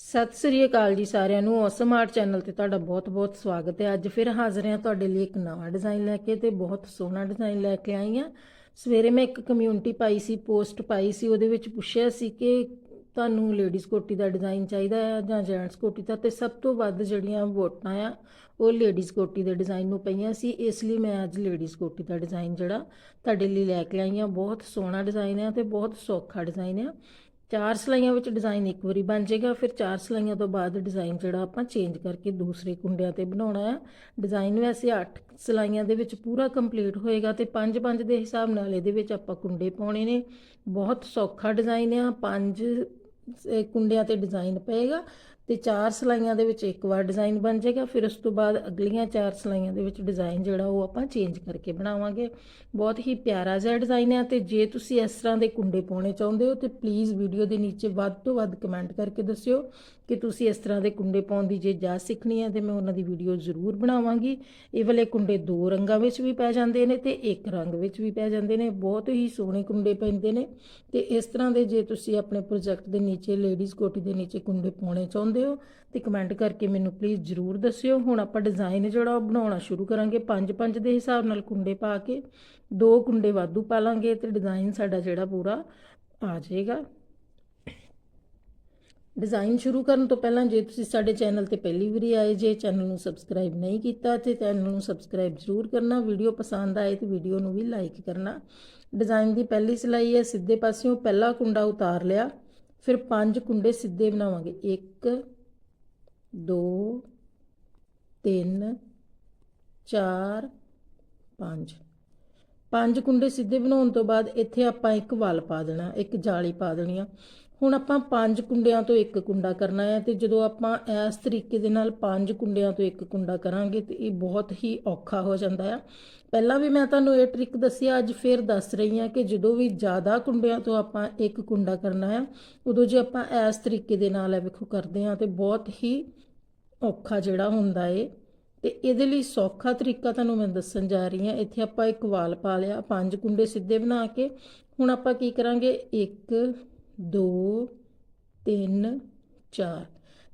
ਸਤਿ ਸ੍ਰੀ ਅਕਾਲ ਜੀ ਸਾਰਿਆਂ ਨੂੰ। ਔਸਮ ਆਰਟ ਚੈਨਲ ਤੇ ਤੁਹਾਡਾ ਬਹੁਤ-ਬਹੁਤ ਸਵਾਗਤ ਹੈ। ਅੱਜ ਫਿਰ ਹਾਜ਼ਰ ਹਾਂ ਤੁਹਾਡੇ ਲਈ ਇੱਕ ਨਵਾਂ ਡਿਜ਼ਾਈਨ ਲੈ ਕੇ ਤੇ ਬਹੁਤ ਸੋਹਣਾ ਡਿਜ਼ਾਈਨ ਲੈ ਕੇ ਆਈ ਹਾਂ। ਸਵੇਰੇ ਮੈਂ ਇੱਕ ਕਮਿਊਨਿਟੀ ਪਾਈ ਸੀ ਪੋਸਟ ਪਾਈ ਸੀ, ਉਹਦੇ ਵਿੱਚ ਪੁੱਛਿਆ ਸੀ ਕਿ ਤੁਹਾਨੂੰ ਲੇਡੀਜ਼ ਕੋਟੀ ਦਾ ਡਿਜ਼ਾਈਨ ਚਾਹੀਦਾ ਹੈ ਜਾਂ ਜੈਂਟਸ ਕੋਟੀ ਦਾ? ਤੇ ਸਭ ਤੋਂ ਵੱਧ ਜਿਹੜੀਆਂ ਵੋਟਾਂ ਆ, ਉਹ ਲੇਡੀਜ਼ ਕੋਟੀ ਦੇ ਡਿਜ਼ਾਈਨ ਨੂੰ ਪਈਆਂ ਸੀ। ਇਸ ਲਈ ਮੈਂ ਅੱਜ ਲੇਡੀਜ਼ ਕੋਟੀ ਦਾ ਡਿਜ਼ਾਈਨ ਜਿਹੜਾ ਤੁਹਾਡੇ ਲਈ ਲੈ ਕੇ ਆਈ ਹਾਂ। ਬਹੁਤ ਸੋਹਣਾ ਡਿਜ਼ਾਈਨ ਹੈ ਤੇ ਬਹੁਤ ਸੌਖਾ ਡਿਜ਼ਾਈਨ ਹੈ ਚਾਰ ਸਲਾਈਆਂ ਵਿੱਚ ਡਿਜ਼ਾਈਨ ਇੱਕ ਵਾਰੀ ਬਣ ਜਾਏਗਾ, ਫਿਰ ਚਾਰ ਸਲਾਈਆਂ ਤੋਂ ਬਾਅਦ ਡਿਜ਼ਾਈਨ ਜਿਹੜਾ ਆਪਾਂ ਚੇਂਜ ਕਰਕੇ ਦੂਸਰੇ ਕੁੰਡਿਆਂ ਤੇ ਬਣਾਉਣਾ ਹੈ। ਡਿਜ਼ਾਈਨ ਵੈਸੇ 8 ਸਲਾਈਆਂ ਦੇ ਵਿੱਚ ਪੂਰਾ ਕੰਪਲੀਟ ਹੋਏਗਾ ਤੇ 5-5 ਦੇ ਹਿਸਾਬ ਨਾਲ ਇਹਦੇ ਵਿੱਚ ਆਪਾਂ ਕੁੰਡੇ ਪਾਉਣੇ ਨੇ। ਬਹੁਤ ਸੌਖਾ ਡਿਜ਼ਾਈਨ ਆ, ਪੰਜ ਕੁੰਡਿਆਂ ਤੇ ਡਿਜ਼ਾਈਨ ਪਏਗਾ। ਤੇ ਚਾਰ ਸਲਾਈਆਂ ਦੇ ਵਿੱਚ ਇੱਕ ਵਾਰ ਡਿਜ਼ਾਈਨ ਬਣ ਜਾਏਗਾ, ਫਿਰ ਉਸ ਤੋਂ ਬਾਅਦ ਅਗਲੀਆਂ ਚਾਰ ਸਲਾਈਆਂ ਦੇ ਵਿੱਚ ਡਿਜ਼ਾਈਨ ਜਿਹੜਾ ਉਹ ਆਪਾਂ ਚੇਂਜ ਕਰਕੇ ਬਣਾਵਾਂਗੇ। ਬਹੁਤ ਹੀ ਪਿਆਰਾ ਜਿਹਾ ਡਿਜ਼ਾਈਨ ਹੈ ਤੇ ਜੇ ਤੁਸੀਂ ਇਸ ਤਰ੍ਹਾਂ ਦੇ ਕੁੰਡੇ ਪਾਉਣੇ ਚਾਹੁੰਦੇ ਹੋ ਤੇ ਪਲੀਜ਼ ਵੀਡੀਓ ਦੇ ਨੀਚੇ ਵੱਧ ਤੋਂ ਵੱਧ ਕਮੈਂਟ ਕਰਕੇ ਦੱਸਿਓ ਕਿ ਤੁਸੀਂ ਇਸ ਤਰ੍ਹਾਂ ਦੇ ਕੁੰਡੇ ਪਾਉਣ ਦੀ ਜੇ ਜਾ ਸਿੱਖਣੀ ਹੈ ਤੇ ਮੈਂ ਉਹਨਾਂ ਦੀ ਵੀਡੀਓ ਜ਼ਰੂਰ ਬਣਾਵਾਂਗੀ। ਇਹ ਵਾਲੇ ਕੁੰਡੇ ਦੋ ਰੰਗਾਂ ਵਿੱਚ ਵੀ ਪੈ ਜਾਂਦੇ ਨੇ ਤੇ ਇੱਕ ਰੰਗ ਵਿੱਚ ਵੀ ਪੈ ਜਾਂਦੇ ਨੇ, ਬਹੁਤ ਹੀ ਸੋਹਣੇ ਕੁੰਡੇ ਪੈਂਦੇ ਨੇ। ਤੇ ਇਸ ਤਰ੍ਹਾਂ ਦੇ ਜੇ ਤੁਸੀਂ ਆਪਣੇ ਪ੍ਰੋਜੈਕਟ ਦੇ ਨੀਚੇ ਲੇਡੀਜ਼ ਕੋਟੀ ਦੇ ਨੀਚੇ ਕੁੰਡੇ ਪਾਉਣੇ ਚਾਹੁੰਦੇ ਹੋ ਤੇ ਕਮੈਂਟ ਕਰਕੇ ਮੈਨੂੰ ਪਲੀਜ਼ ਜ਼ਰੂਰ ਦੱਸਿਓ। ਹੁਣ ਆਪਾਂ ਡਿਜ਼ਾਈਨ ਜਿਹੜਾ ਉਹ ਬਣਾਉਣਾ ਸ਼ੁਰੂ ਕਰਾਂਗੇ। ਪੰਜ ਪੰਜ ਦੇ ਹਿਸਾਬ ਨਾਲ ਕੁੰਡੇ ਪਾ ਕੇ ਦੋ ਕੁੰਡੇ ਵਾਧੂ ਪਾ ਲਾਂਗੇ ਤੇ ਡਿਜ਼ਾਈਨ ਸਾਡਾ ਜਿਹੜਾ ਪੂਰਾ ਆ ਜਾਏਗਾ। ਡਿਜ਼ਾਈਨ ਸ਼ੁਰੂ ਕਰਨ ਤੋਂ ਪਹਿਲਾਂ ਜੇ ਤੁਸੀਂ ਸਾਡੇ ਚੈਨਲ ਤੇ ਪਹਿਲੀ ਵਾਰੀ ਆਏ, ਜੇ ਚੈਨਲ ਨੂੰ ਸਬਸਕ੍ਰਾਈਬ ਨਹੀਂ ਕੀਤਾ ਤੇ ਚੈਨਲ ਨੂੰ ਸਬਸਕ੍ਰਾਈਬ ਜ਼ਰੂਰ ਕਰਨਾ। ਵੀਡੀਓ ਪਸੰਦ ਆਏ ਤੇ ਵੀਡੀਓ ਨੂੰ ਵੀ ਲਾਈਕ ਕਰਨਾ। ਡਿਜ਼ਾਈਨ ਦੀ ਪਹਿਲੀ ਸਿਲਾਈ ਹੈ, ਸਿੱਧੇ ਪਾਸਿਓਂ ਪਹਿਲਾ ਕੁੰਡਾ ਉਤਾਰ ਲਿਆ। ਫਿਰ ਪੰਜ ਕੁੰਡੇ ਸਿੱਧੇ ਬਣਾਵਾਂਗੇ। 1 2 3 4 5 ਪੰਜ ਕੁੰਡੇ ਸਿੱਧੇ ਬਣਾਉਣ ਤੋਂ ਬਾਅਦ ਇੱਥੇ ਆਪਾਂ ਇੱਕ ਵਲ ਪਾ ਦੇਣਾ, ਇੱਕ ਜਾਲੀ ਪਾ ਦੇਣੀ ਆ। ਹੁਣ ਆਪਾਂ ਪੰਜ ਕੁੰਡਿਆਂ ਤੋਂ ਇੱਕ ਕੁੰਡਾ ਕਰਨਾ ਹੈ ਤੇ ਜਦੋਂ ਆਪਾਂ ਇਸ ਤਰੀਕੇ ਦੇ ਨਾਲ ਪੰਜ ਕੁੰਡਿਆਂ ਤੋਂ ਇੱਕ ਕੁੰਡਾ ਕਰਾਂਗੇ ਤੇ ਇਹ ਬਹੁਤ ਹੀ ਔਖਾ ਹੋ ਜਾਂਦਾ ਹੈ ਪਹਿਲਾਂ ਵੀ ਮੈਂ ਤੁਹਾਨੂੰ ਇਹ ਟ੍ਰਿਕ ਦੱਸਿਆ, ਅੱਜ ਫੇਰ ਦੱਸ ਰਹੀ ਹਾਂ ਕਿ ਜਦੋਂ ਵੀ ਜ਼ਿਆਦਾ ਕੁੰਡਿਆਂ ਤੋਂ ਆਪਾਂ ਇੱਕ ਕੁੰਡਾ ਕਰਨਾ ਹੈ ਉਦੋਂ ਜੇ ਆਪਾਂ ਇਸ ਤਰੀਕੇ ਦੇ ਨਾਲ ਇਹ ਵੇਖੋ ਕਰਦੇ ਹਾਂ ਤੇ ਬਹੁਤ ਹੀ ਔਖਾ ਜਿਹੜਾ ਹੁੰਦਾ ਏ। ਤੇ ਇਹਦੇ ਲਈ ਸੌਖਾ ਤਰੀਕਾ ਤੁਹਾਨੂੰ ਮੈਂ ਦੱਸਣ ਜਾ ਰਹੀ ਹਾਂ, ਇੱਥੇ ਆਪਾਂ ਇੱਕ ਵਾਲ ਪਾ ਲਿਆ, ਪੰਜ ਕੁੰਡੇ ਸਿੱਧੇ ਬਣਾ ਕੇ, ਹੁਣ ਆਪਾਂ ਕੀ ਕਰਾਂਗੇ 1 2 3 4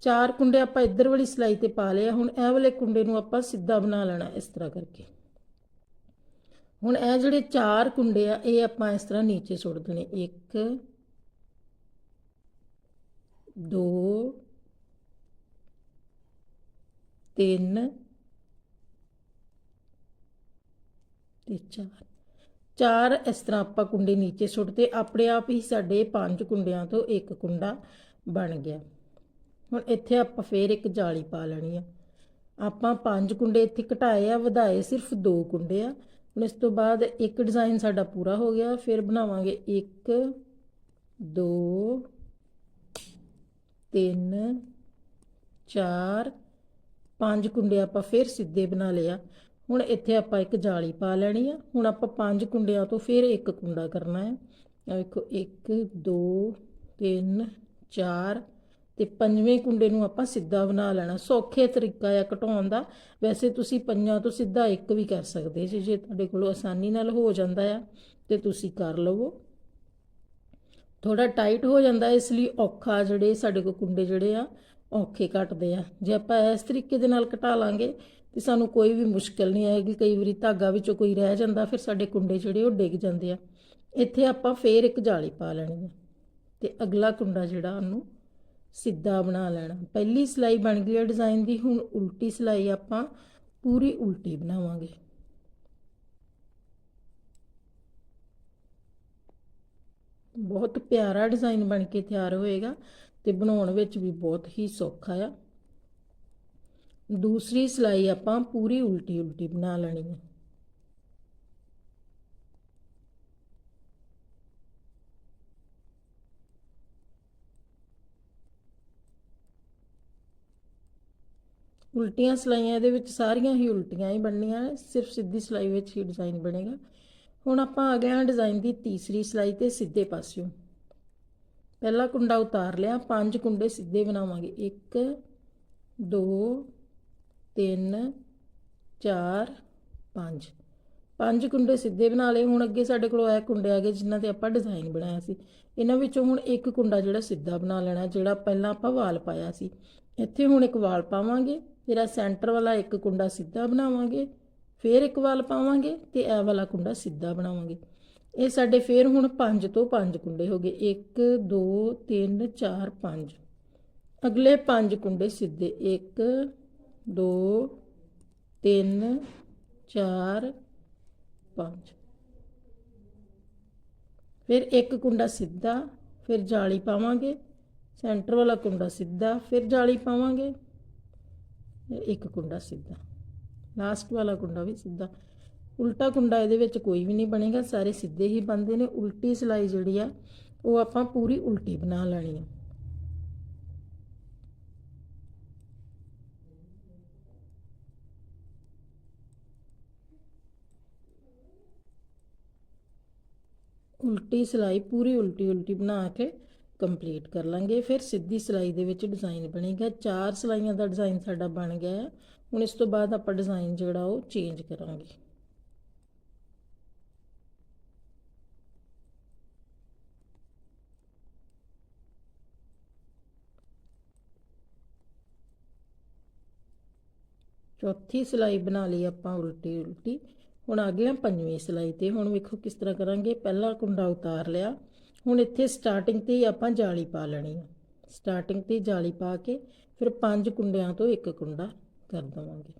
ਚਾਰ ਕੁੰਡੇ ਆਪਾਂ ਇੱਧਰ ਵਾਲੀ ਸਲਾਈ ਤੇ ਪਾ ਲਿਆ ਹੁਣ ਇਹ ਵਾਲੇ ਕੁੰਡੇ ਨੂੰ ਆਪਾਂ ਸਿੱਧਾ ਬਣਾ ਲੈਣਾ ਇਸ ਤਰ੍ਹਾਂ ਕਰਕੇ। ਹੁਣ ਇਹ ਜਿਹੜੇ ਚਾਰ ਕੁੰਡੇ ਆ, ਇਹ ਆਪਾਂ ਇਸ ਤਰ੍ਹਾਂ ਨੀਚੇ ਸੁੱਟ ਦੇਣੇ। 1 2 3 ਤੇ 4 ਚਾਰ ਇਸ ਤਰ੍ਹਾਂ ਆਪਾਂ ਕੁੰਡੇ ਨੀਚੇ ਸੁੱਟਦੇ ਆਪਣੇ ਆਪ ਹੀ ਸਾਡੇ ਪੰਜ ਕੁੰਡਿਆਂ ਤੋਂ ਇੱਕ ਕੁੰਡਾ ਬਣ ਗਿਆ। ਹੁਣ ਇੱਥੇ ਆਪਾਂ ਫੇਰ ਇੱਕ ਜਾਲੀ ਪਾ ਲੈਣੀ ਆ। ਆਪਾਂ ਪੰਜ ਕੁੰਡੇ ਇੱਥੇ ਘਟਾਏ ਆ, ਵਧਾਏ ਸਿਰਫ ਦੋ ਕੁੰਡੇ ਆ। ਹੁਣ ਇਸ ਤੋਂ ਬਾਅਦ ਇੱਕ ਡਿਜ਼ਾਈਨ ਸਾਡਾ ਪੂਰਾ ਹੋ ਗਿਆ, ਫਿਰ ਬਣਾਵਾਂਗੇ 1 2 3 4 ਪੰਜ ਕੁੰਡੇ ਆਪਾਂ ਫਿਰ ਸਿੱਧੇ ਬਣਾ ਲਿਆ ਹੁਣ ਇੱਥੇ ਆਪਾਂ ਇੱਕ ਜਾਲੀ ਪਾ ਲੈਣੀ ਆ। ਹੁਣ ਆਪਾਂ ਪੰਜ ਕੁੰਡਿਆਂ ਤੋਂ ਫਿਰ ਇੱਕ ਕੁੰਡਾ ਕਰਨਾ ਹੈ। ਆ ਵੇਖੋ 1 2 3 4 ਤੇ ਪੰਜਵੇਂ ਕੁੰਡੇ ਨੂੰ ਆਪਾਂ ਸਿੱਧਾ ਬਣਾ ਲੈਣਾ। ਸੌਖੇ ਤਰੀਕਾ ਆ ਘਟਾਉਣ ਦਾ। ਵੈਸੇ ਤੁਸੀਂ ਪੰਜਾਂ ਤੋਂ ਸਿੱਧਾ ਇੱਕ ਵੀ ਕਰ ਸਕਦੇ ਜੇ ਜੇ ਤੁਹਾਡੇ ਕੋਲ ਆਸਾਨੀ ਨਾਲ ਹੋ ਜਾਂਦਾ ਆ, ਤੇ ਤੁਸੀਂ ਕਰ ਲਵੋ। ਥੋੜਾ ਟਾਈਟ ਹੋ ਜਾਂਦਾ, ਇਸ ਲਈ ਔਖਾ ਜਿਹੜੇ ਸਾਡੇ ਕੋਲ ਕੁੰਡੇ ਜਿਹੜੇ ਆ ਔਖੇ ਘਟਦੇ ਆ। ਜੇ ਆਪਾਂ ਇਸ ਤਰੀਕੇ ਦੇ ਨਾਲ ਘਟਾ ਲਾਂਗੇ ਤੇ ਸਾਨੂੰ ਕੋਈ ਵੀ ਮੁਸ਼ਕਲ ਨਹੀਂ ਆਏਗੀ। ਕਈ ਵਾਰੀ ਧਾਗਾ ਵਿੱਚੋਂ ਕੋਈ ਰਹਿ ਜਾਂਦਾ, ਫਿਰ ਸਾਡੇ ਕੁੰਡੇ ਜਿਹੜੇ ਉਹ ਡਿੱਗ ਜਾਂਦੇ ਆ। ਇੱਥੇ ਆਪਾਂ ਫੇਰ ਇੱਕ ਜਾਲੀ ਪਾ ਲੈਣੀ ਹੈ ਤੇ ਅਗਲਾ ਕੁੰਡਾ ਜਿਹੜਾ ਉਹਨੂੰ ਸਿੱਧਾ ਬਣਾ ਲੈਣਾ। ਪਹਿਲੀ ਸਲਾਈ ਬਣ ਗਈ ਹੈ ਡਿਜ਼ਾਈਨ ਦੀ, ਹੁਣ ਉਲਟੀ ਸਲਾਈ ਆਪਾਂ ਪੂਰੀ ਉਲਟੀ ਬਣਾਵਾਂਗੇ। ਬਹੁਤ ਪਿਆਰਾ ਡਿਜ਼ਾਈਨ ਬਣ ਕੇ ਤਿਆਰ ਹੋਏਗਾ। ਤੇ ਬਣਾਉਣ ਵਿੱਚ ਵੀ ਬਹੁਤ ਹੀ ਸੌਖਾ ਆ। ਦੂਸਰੀ ਸਲਾਈ ਆਪਾਂ ਪੂਰੀ ਉਲਟੀ ਉਲਟੀ ਬਣਾ ਲੈਣੀ ਹੈ ਉਲਟੀਆਂ ਸਲਾਈਆਂ ਇਹਦੇ ਵਿੱਚ ਸਾਰੀਆਂ ਹੀ ਉਲਟੀਆਂ ਹੀ ਬਣਨੀਆਂ ਸਿਰਫ ਸਿੱਧੀ ਸਲਾਈ ਵਿੱਚ ਹੀ ਡਿਜ਼ਾਈਨ ਬਣੇਗਾ। ਹੁਣ ਆਪਾਂ ਆ ਗਏ ਹਾਂ ਡਿਜ਼ਾਈਨ ਦੀ ਤੀਸਰੀ ਸਲਾਈ ਤੇ ਸਿੱਧੇ ਪਾਸਿਓਂ। ਪਹਿਲਾ ਕੁੰਡਾ ਉਤਾਰ ਲਿਆ, ਪੰਜ ਕੁੰਡੇ ਸਿੱਧੇ ਬਣਾਵਾਂਗੇ। 1 2 3 4 5 ਪੰਜ ਕੁੰਡੇ ਸਿੱਧੇ ਬਣਾ ਲਏ। ਹੁਣ ਅੱਗੇ ਸਾਡੇ ਕੋਲ ਆਇਆ ਕੁੰਡੇ ਆ ਗਏ ਜਿਨ੍ਹਾਂ ਤੇ ਆਪਾਂ ਡਿਜ਼ਾਈਨ ਬਣਾਇਆ ਸੀ। ਇਹਨਾਂ ਵਿੱਚੋਂ ਹੁਣ ਇੱਕ ਕੁੰਡਾ ਜਿਹੜਾ ਸਿੱਧਾ ਬਣਾ ਲੈਣਾ, ਜਿਹੜਾ ਪਹਿਲਾਂ ਆਪਾਂ ਵਾਲ ਪਾਇਆ ਸੀ। ਇੱਥੇ ਹੁਣ ਇੱਕ ਵਾਲ ਪਾਵਾਂਗੇ ਜਿਹੜਾ ਸੈਂਟਰ ਵਾਲਾ ਇੱਕ ਕੁੰਡਾ ਸਿੱਧਾ ਬਣਾਵਾਂਗੇ, ਫਿਰ ਇੱਕ ਵਾਲ ਪਾਵਾਂਗੇ ਤੇ ਇਹ ਵਾਲਾ ਕੁੰਡਾ ਸਿੱਧਾ ਬਣਾਵਾਂਗੇ। ਇਹ ਸਾਡੇ ਫੇਰ ਹੁਣ 5 ਤੋਂ 5 ਕੁੰਡੇ ਹੋ ਗਏ। 1 2 3 4 5 ਅਗਲੇ 5 ਕੁੰਡੇ ਸਿੱਧੇ। 1 2 3 4 5 ਫਿਰ ਇੱਕ ਕੁੰਡਾ ਸਿੱਧਾ, ਫਿਰ ਜਾਲੀ ਪਾਵਾਂਗੇ। ਸੈਂਟਰ ਵਾਲਾ ਕੁੰਡਾ ਸਿੱਧਾ, ਫਿਰ ਜਾਲੀ ਪਾਵਾਂਗੇ। ਇੱਕ ਕੁੰਡਾ ਸਿੱਧਾ। ਲਾਸਟ ਵਾਲਾ ਕੁੰਡਾ ਵੀ ਸਿੱਧਾ। ਉਲਟਾ ਕੁੰਡਾ ਇਹਦੇ ਵਿੱਚ ਕੋਈ ਵੀ ਨਹੀਂ ਬਣੇਗਾ, ਸਾਰੇ ਸਿੱਧੇ ਹੀ ਬਣਦੇ ਨੇ, ਉਲਟੀ ਸਿਲਾਈ ਜਿਹੜੀ ਆ, ਉਹ ਆਪਾਂ ਪੂਰੀ ਉਲਟੀ ਬਣਾ ਲੈਣੀ ਆ। ਉਲਟੀ ਸਿਲਾਈ ਪੂਰੀ ਉਲਟੀ ਉਲਟੀ ਬਣਾ ਕੇ ਕੰਪਲੀਟ ਕਰ ਲਾਂਗੇ। ਫਿਰ ਸਿੱਧੀ ਸਿਲਾਈ ਦੇ ਵਿੱਚ ਡਿਜ਼ਾਈਨ ਬਣੇਗਾ। ਚਾਰ ਸਿਲਾਈਆਂ ਦਾ ਡਿਜ਼ਾਈਨ ਸਾਡਾ ਬਣ ਗਿਆ ਹੈ ਹੁਣ ਇਸ ਤੋਂ ਬਾਅਦ ਆਪਾਂ ਡਿਜ਼ਾਈਨ ਜਿਹੜਾ ਉਹ ਚੇਂਜ ਕਰਾਂਗੇ। ਚੌਥੀ ਸਿਲਾਈ ਬਣਾ ਲਈ ਆਪਾਂ ਉਲਟੀ ਉਲਟੀ। ਹੁਣ ਆ ਗਏ ਆ ਪੰਜਵੀਂ ਸਿਲਾਈ ਤੇ। ਹੁਣ ਵੇਖੋ ਕਿਸ ਤਰ੍ਹਾਂ ਕਰਾਂਗੇ। ਪਹਿਲਾ ਕੁੰਡਾ ਉਤਾਰ ਲਿਆ। ਹੁਣ ਇੱਥੇ ਸਟਾਰਟਿੰਗ ਤੇ ਹੀ ਆਪਾਂ ਜਾਲੀ ਪਾ ਲੈਣੀ ਹੈ ਸਟਾਰਟਿੰਗ ਤੇ ਜਾਲੀ ਪਾ ਕੇ ਫਿਰ ਪੰਜ ਕੁੰਡਿਆਂ ਤੋਂ ਇੱਕ ਕੁੰਡਾ ਕਰ ਦਵਾਂਗੇ।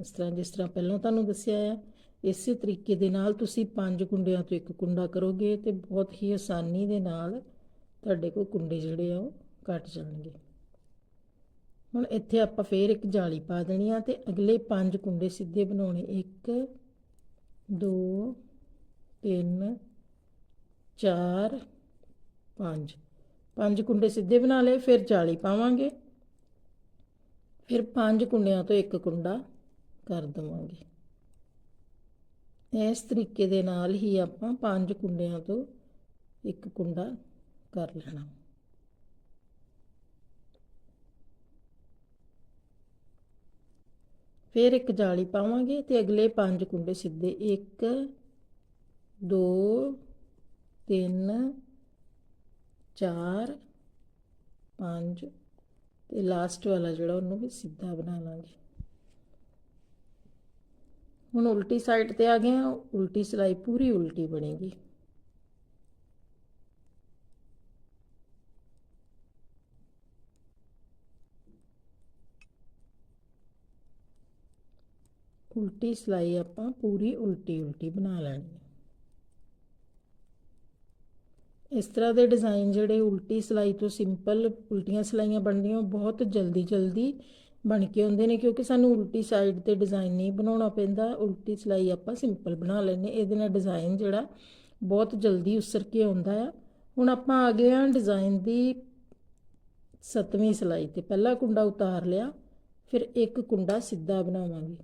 ਇਸ ਤਰ੍ਹਾਂ ਜਿਸ ਤਰ੍ਹਾਂ ਪਹਿਲਾਂ ਤੁਹਾਨੂੰ ਦੱਸਿਆ ਆ, ਇਸੇ ਤਰੀਕੇ ਦੇ ਨਾਲ ਤੁਸੀਂ ਪੰਜ ਕੁੰਡਿਆਂ ਤੋਂ ਇੱਕ ਕੁੰਡਾ ਕਰੋਗੇ ਤੇ ਬਹੁਤ ਹੀ ਆਸਾਨੀ ਦੇ ਨਾਲ ਤੁਹਾਡੇ ਕੋਲ ਕੁੰਡੇ ਜਿਹੜੇ ਆ ਉਹ ਕੱਟ ਜਾਣਗੇ। ਹੁਣ ਇੱਥੇ ਆਪਾਂ ਫੇਰ ਇੱਕ ਜਾਲੀ ਪਾ ਦੇਣੀ ਆ ਤੇ ਅਗਲੇ ਪੰਜ ਕੁੰਡੇ ਸਿੱਧੇ ਬਣਾਉਣੇ। 1 2 3 4 5 ਪੰਜ ਕੁੰਡੇ ਸਿੱਧੇ ਬਣਾ ਲਏ, ਫਿਰ ਜਾਲੀ ਪਾਵਾਂਗੇ। ਫਿਰ ਪੰਜ ਕੁੰਡਿਆਂ ਤੋਂ ਇੱਕ ਕੁੰਡਾ ਕਰ ਦਵਾਂਗੇ। ਇਸ ਤਰੀਕੇ ਦੇ ਨਾਲ ਹੀ ਆਪਾਂ ਪੰਜ ਕੁੰਡਿਆਂ ਤੋਂ ਇੱਕ ਕੁੰਡਾ ਕਰ ਲੈਣਾ। ਫਿਰ ਇੱਕ ਜਾਲੀ ਪਾਵਾਂਗੇ ਤੇ ਅਗਲੇ ਪੰਜ ਕੁੰਡੇ ਸਿੱਧੇ। 1 2 3 4 5 ਤੇ ਲਾਸਟ ਵਾਲਾ ਜਿਹੜਾ ਉਹਨੂੰ ਵੀ ਸਿੱਧਾ ਬਣਾ ਲਾਂਗੇ। ਹੁਣ ਉਲਟੀ ਸਾਈਡ ਤੇ ਆ ਗਏ ਆ, ਉਲਟੀ ਸਿਲਾਈ ਪੂਰੀ ਉਲਟੀ ਬਣੇਗੀ। ਉਲਟੀ ਸਿਲਾਈ ਆਪਾਂ ਪੂਰੀ ਉਲਟੀ ਉਲਟੀ ਬਣਾ ਲੈਣੀ ਹੈ। ਇਸ ਤਰ੍ਹਾਂ ਦੇ ਡਿਜ਼ਾਈਨ ਜਿਹੜੇ ਉਲਟੀ ਸਿਲਾਈ ਤੋਂ ਸਿੰਪਲ ਉਲਟੀਆਂ ਸਿਲਾਈਆਂ ਬਣਦੀਆਂ, ਉਹ ਬਹੁਤ ਜਲਦੀ ਜਲਦੀ ਬਣ ਕੇ ਆਉਂਦੇ ਨੇ ਕਿਉਂਕਿ ਸਾਨੂੰ ਉਲਟੀ ਸਾਈਡ ਤੇ ਡਿਜ਼ਾਈਨ ਨਹੀਂ ਬਣਾਉਣਾ ਪੈਂਦਾ। ਉਲਟੀ ਸਿਲਾਈ ਆਪਾਂ ਸਿੰਪਲ ਬਣਾ ਲੈਂਦੇ ਇਹਦੇ ਨਾਲ ਡਿਜ਼ਾਈਨ ਜਿਹੜਾ ਬਹੁਤ ਜਲਦੀ ਉਸਰ ਕੇ ਆਉਂਦਾ ਆ। ਹੁਣ ਆਪਾਂ ਆ ਗਏ ਆ ਡਿਜ਼ਾਈਨ ਦੀ ਸੱਤਵੀਂ ਸਿਲਾਈ ਤੇ। ਪਹਿਲਾ ਕੁੰਡਾ ਉਤਾਰ ਲਿਆ, ਫਿਰ ਇੱਕ ਕੁੰਡਾ ਸਿੱਧਾ ਬਣਾਵਾਂਗੇ।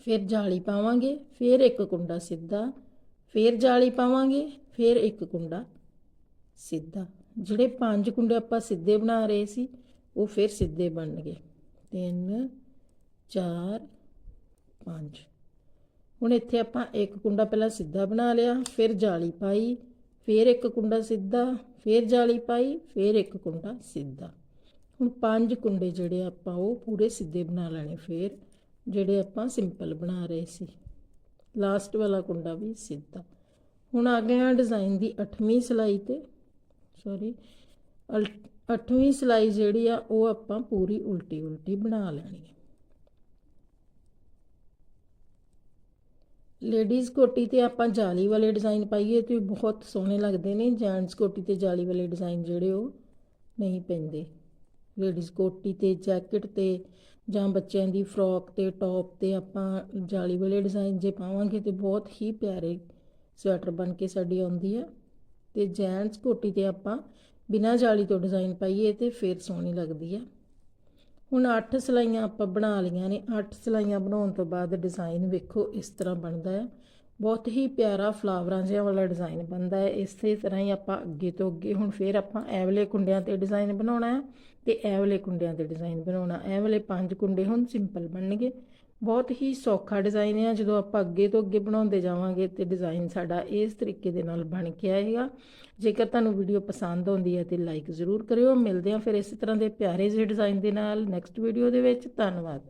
ਫਿਰ ਜਾਲੀ ਪਾਵਾਂਗੇ, ਫਿਰ ਇੱਕ ਕੁੰਡਾ ਸਿੱਧਾ, ਫਿਰ ਜਾਲੀ ਪਾਵਾਂਗੇ, ਫਿਰ ਇੱਕ ਕੁੰਡਾ ਸਿੱਧਾ। ਜਿਹੜੇ ਪੰਜ ਕੁੰਡੇ ਆਪਾਂ ਸਿੱਧੇ ਬਣਾ ਰਹੇ ਸੀ, ਉਹ ਫਿਰ ਸਿੱਧੇ ਬਣਨਗੇ 3 4 5 ਹੁਣ ਇੱਥੇ ਆਪਾਂ ਇੱਕ ਕੁੰਡਾ ਪਹਿਲਾਂ ਸਿੱਧਾ ਬਣਾ ਲਿਆ, ਫਿਰ ਜਾਲੀ ਪਾਈ, ਫਿਰ ਇੱਕ ਕੁੰਡਾ ਸਿੱਧਾ, ਫਿਰ ਜਾਲੀ ਪਾਈ, ਫਿਰ ਇੱਕ ਕੁੰਡਾ ਸਿੱਧਾ। ਹੁਣ ਪੰਜ ਕੁੰਡੇ ਜਿਹੜੇ ਆਪਾਂ ਉਹ ਪੂਰੇ ਸਿੱਧੇ ਬਣਾ ਲੈਣੇ ਫਿਰ। ਜਿਹੜੇ ਆਪਾਂ ਸਿੰਪਲ ਬਣਾ ਰਹੇ ਸੀ। ਲਾਸਟ ਵਾਲਾ ਕੁੰਡਾ ਵੀ ਸਿੱਧਾ। ਹੁਣ ਆ ਗਏ ਆ ਡਿਜ਼ਾਈਨ ਦੀ 8ਵੀਂ ਸਿਲਾਈ ਤੇ। ਸੌਰੀ 8ਵੀਂ ਸਿਲਾਈ ਜਿਹੜੀ ਆ, ਉਹ ਆਪਾਂ ਪੂਰੀ ਉਲਟੀ ਉਲਟੀ ਬਣਾ ਲੈਣੀ ਹੈ ਲੇਡੀਜ਼ ਕੋਟੀ ਤੇ ਆਪਾਂ ਜਾਲੀ ਵਾਲੇ ਡਿਜ਼ਾਈਨ ਪਾਈਏ ਤੇ ਬਹੁਤ ਸੋਹਣੇ ਲੱਗਦੇ ਨੇ। ਜੈਂਟਸ ਕੋਟੀ ਤੇ ਜਾਲੀ ਵਾਲੇ ਡਿਜ਼ਾਈਨ ਜਿਹੜੇ ਉਹ ਨਹੀਂ ਪੈਂਦੇ। ਲੇਡੀਜ਼ ਕੋਟੀ ਤੇ, ਜੈਕਟ ਤੇ ਜਾਂ ਬੱਚਿਆਂ ਦੀ ਫਰੋਕ ਤੇ, ਟੌਪ ਤੇ ਆਪਾਂ ਜਾਲੀ ਵਾਲੇ ਡਿਜ਼ਾਈਨ ਜੇ ਪਾਵਾਂਗੇ ਤੇ ਬਹੁਤ ਹੀ ਪਿਆਰੇ ਸਵੈਟਰ ਬਣ ਕੇ ਸਾਡੀ ਆਉਂਦੀ ਹੈ ਤੇ ਜੈਂਟਸ ਕੋਟੀ ਤੇ ਆਪਾਂ ਬਿਨਾਂ ਜਾਲੀ ਤੋਂ ਡਿਜ਼ਾਈਨ ਪਾਈਏ ਤੇ ਫਿਰ ਸੋਹਣੀ ਲੱਗਦੀ ਹੈ ਹੁਣ 8 ਸਲਾਈਆਂ ਆਪਾਂ ਬਣਾ ਲਈਆਂ ਨੇ। 8 ਸਲਾਈਆਂ ਬਣਾਉਣ ਤੋਂ ਬਾਅਦ ਡਿਜ਼ਾਈਨ ਵੇਖੋ ਇਸ ਤਰ੍ਹਾਂ ਬਣਦਾ ਹੈ ਬਹੁਤ ਹੀ ਪਿਆਰਾ ਫਲਾਵਰਾਂ ਜਿਹਾ ਵਾਲਾ ਡਿਜ਼ਾਈਨ ਬਣਦਾ ਹੈ ਇਸੇ ਤਰ੍ਹਾਂ ਹੀ ਆਪਾਂ ਅੱਗੇ ਤੋਂ ਅੱਗੇ ਹੁਣ ਫਿਰ ਆਪਾਂ ਐਵਲੇ ਕੁੰਡਿਆਂ ਤੇ ਡਿਜ਼ਾਈਨ ਬਣਾਉਣਾ ਹੈ ਤੇ ਵਾਲੇ ਕੁੰਡਿਆਂ ਦੇ ਡਿਜ਼ਾਈਨ ਬਣਾਉਣਾ, ਇਹ ਵਾਲੇ ਪੰਜ ਕੁੰਡੇ ਹੁਣ ਸਿੰਪਲ ਬਣਨਗੇ। ਬਹੁਤ ਹੀ ਸੌਖਾ ਡਿਜ਼ਾਈਨ ਹੈ ਜਦੋਂ ਆਪਾਂ ਅੱਗੇ ਤੋਂ ਅੱਗੇ ਬਣਾਉਂਦੇ ਜਾਵਾਂਗੇ ਤੇ ਡਿਜ਼ਾਈਨ ਸਾਡਾ ਇਸ ਤਰੀਕੇ ਦੇ ਨਾਲ ਬਣ ਕੇ ਆਏਗਾ। ਜੇਕਰ ਤੁਹਾਨੂੰ ਵੀਡੀਓ ਪਸੰਦ ਆਉਂਦੀ ਹੈ ਤੇ ਲਾਈਕ ਜ਼ਰੂਰ ਕਰਿਓ। ਮਿਲਦੇ ਹਾਂ ਫਿਰ ਇਸੇ ਤਰ੍ਹਾਂ ਦੇ ਪਿਆਰੇ ਜਿਹੇ ਡਿਜ਼ਾਈਨ ਦੇ ਨਾਲ ਨੈਕਸਟ ਵੀਡੀਓ ਦੇ ਵਿੱਚ। ਧੰਨਵਾਦ।